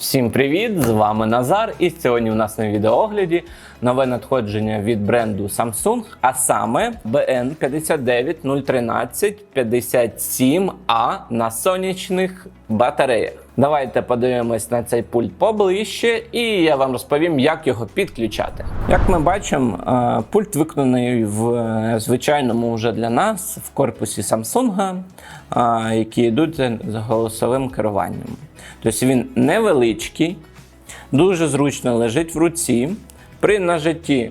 Всім привіт! З вами Назар. І сьогодні у нас на відеоогляді нове надходження від бренду Samsung, а саме BN 59013 57A на сонячних батареях. Давайте подивимось на цей пульт поближче, і я вам розповім, як його підключати. Як ми бачимо, е, пульт виконаний в е, звичайному вже для нас в корпусі Samsung, е, які йдуть з голосовим керуванням. Тобто він невеличкий, дуже зручно лежить в руці. При нажитті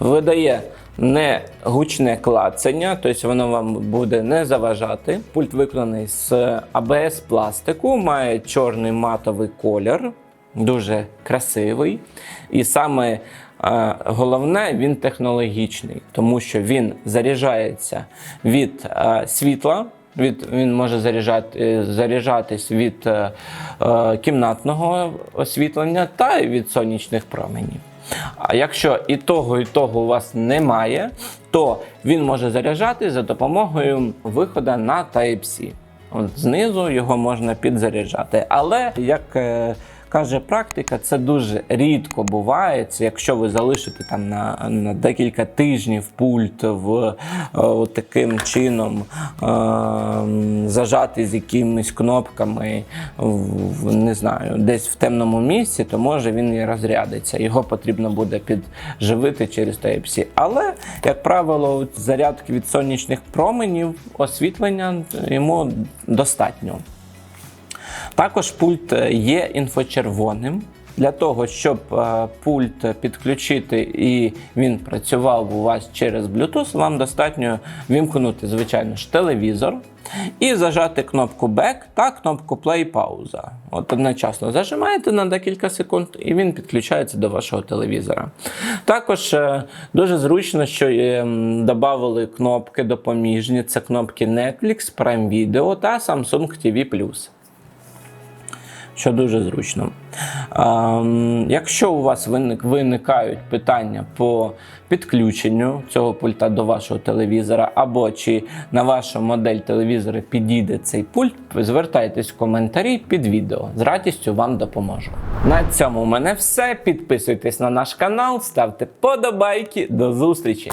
видає не гучне клацання, тобто воно вам буде не заважати. Пульт виконаний з ABS пластику, має чорний матовий колір, дуже красивий. І саме е, головне, він технологічний, тому що він заряджається від е, світла. Від, він може заряджати, е, заряджатись від е, кімнатного освітлення та від сонячних променів. А якщо і того, і того у вас немає, то він може заряджати за допомогою виходу на Type-C. От знизу його можна підзаряджати. Але як е, каже практика, це дуже рідко буває. Якщо ви залишите там на, на декілька тижнів пульт в е, от таким чином е, зажатий з якимись кнопками, в, не знаю, десь в темному місці, то може він і розрядиться. Його потрібно буде підживити через Type-C. Але, як правило, зарядки від сонячних променів, освітлення йому достатньо. Також пульт е, є інфочервоним. Для того, щоб е, пульт підключити і він працював у вас через Bluetooth, вам достатньо вімкнути, звичайно ж, телевізор і зажати кнопку Back та кнопку Play пауза. От одночасно зажимаєте на декілька секунд, і він підключається до вашого телевізора. Також е, дуже зручно, що додали кнопки допоміжні. Це кнопки Netflix, Prime Video та Samsung TV що дуже зручно. Якщо у вас виник, виникають питання по підключенню цього пульта до вашого телевізора, або чи на вашу модель телевізора підійде цей пульт, звертайтесь в коментарі під відео. З радістю вам допоможу. На цьому в мене все. Підписуйтесь на наш канал, ставте подобайки. До зустрічі!